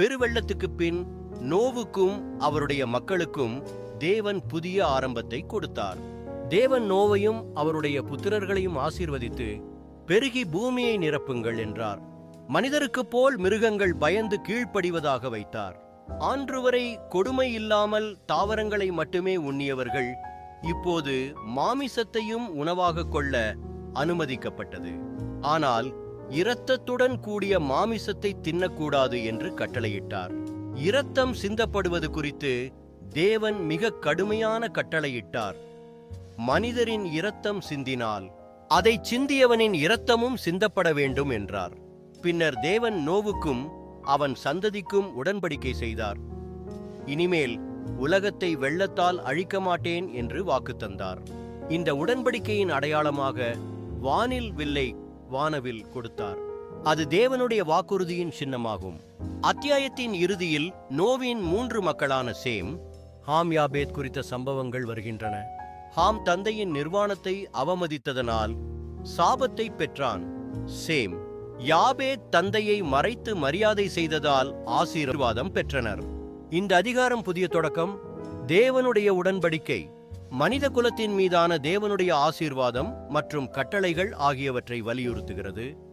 பெருவெள்ளத்துக்கு பின் நோவுக்கும் அவருடைய மக்களுக்கும் தேவன் புதிய ஆரம்பத்தை கொடுத்தார். தேவன் நோவையும் அவருடைய புத்திரர்களையும் ஆசீர்வதித்து பெருகி பூமியை நிரப்புங்கள் என்றார். மனிதருக்கு போல் மிருகங்கள் பயந்து கீழ்ப்படிவதாக வைத்தார். ஆன்று வரை கொடுமை இல்லாமல் தாவரங்களை மட்டுமே உண்ணியவர்கள் இப்போது மாமிசத்தையும் உணவாக கொள்ள அனுமதிக்கப்பட்டது. ஆனால் இரத்தத்துடன் கூடிய மாமிசத்தை தின்னக்கூடாது என்று கட்டளையிட்டார். இரத்தம் சிந்தப்படுவது குறித்து தேவன் மிக கடுமையான கட்டளையிட்டார். மனிதரின் இரத்தம் சிந்தினால் அதை சிந்தியவனின் இரத்தமும் சிந்தப்பட வேண்டும் என்றார். பின்னர் தேவன் நோவுக்கும் அவன் சந்ததிக்கும் உடன்படிக்கை செய்தார். இனிமேல் உலகத்தை வெள்ளத்தால் அழிக்க மாட்டேன் என்று வாக்கு தந்தார். இந்த உடன்படிக்கையின் அடையாளமாக வானில் வில்லை வானவில் கொடுத்தார். அது தேவனுடைய வாக்குறுதியின் சின்னமாகும். அத்தியாயத்தின் இறுதியில் நோவின் மூன்று மக்களான சேம் ஹாம் யாபேத் குறித்த சம்பவங்கள் வருகின்றன. ஹாம் தந்தையின் நிர்வாணத்தை அவமதித்ததனால் சாபத்தை பெற்றான். சேம் யாபேத் தந்தையை மறைத்து மரியாதை செய்ததால் ஆசீர்வாதம் பெற்றனர். இந்த அதிகாரம் புதிய தொடக்கம் தேவனுடைய உடன்படிக்கை. மனித குலத்தின் மீதான தேவனுடைய ஆசீர்வாதம் மற்றும் கட்டளைகள் ஆகியவற்றை வலியுறுத்துகிறது.